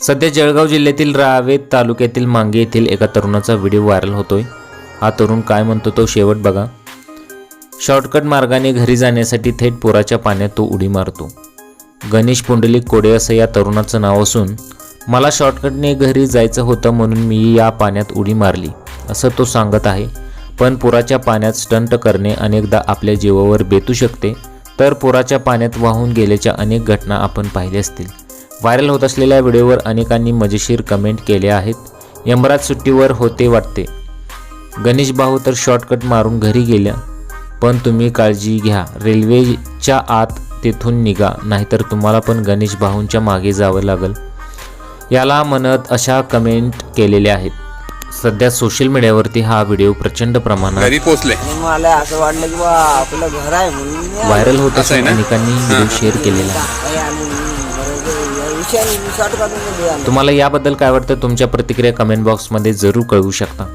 सध्या जळगाव जिल्ह्यातील रावेत तालुक्यातील मांगे येथील एका तरुणाचा व्हिडिओ व्हायरल होतोय. हा तरुण काय म्हणतो तो शेवट बघा. शॉर्टकट मार्गाने घरी जाण्यासाठी थेट पुराच्या पाण्यात तो उडी मारतो. गणेश पुंडलिक कोडे असं या तरुणाचं नाव असून मला शॉर्टकटने घरी जायचं होतं म्हणून मी या पाण्यात उडी मारली असं तो सांगत आहे. पण पुराच्या पाण्यात स्टंट करणे अनेकदा आपल्या जीवावर बेतू शकते तर पुराच्या पाण्यात वाहून गेल्याच्या अनेक घटना आपण पाहिल्या असतील. व्हायरल होत असलेल्या व्हिडिओवर अनेकांनी मजेशीर कमेंट केल्या आहेत. यमराज सुट्टीवर होते वाटते. गणेश भाऊ तर शॉर्टकट मारून घरी गेल्या. पण तुम्ही काळजी घ्या. रेल्वेच्या आत तेथून निघा. नाहीतर तुम्हाला पण गणेश भाऊंच्या मागे जावं लागेल. याला म्हणत अशा कमेंट केलेल्या आहेत. सध्या सोशल मीडियावरती हा व्हिडिओ प्रचंड प्रमाणात मग मला असं वाटलं की बा आपलं घर आहे म्हणून. व्हायरल होत असं असून? अनेकांनी व्हिडिओ शेअर केलेला आहे. तुम्हाला याबद्दल काय वाटतं? तुमच्या प्रतिक्रिया कमेंट बॉक्समध्ये जरूर कळवू शकता.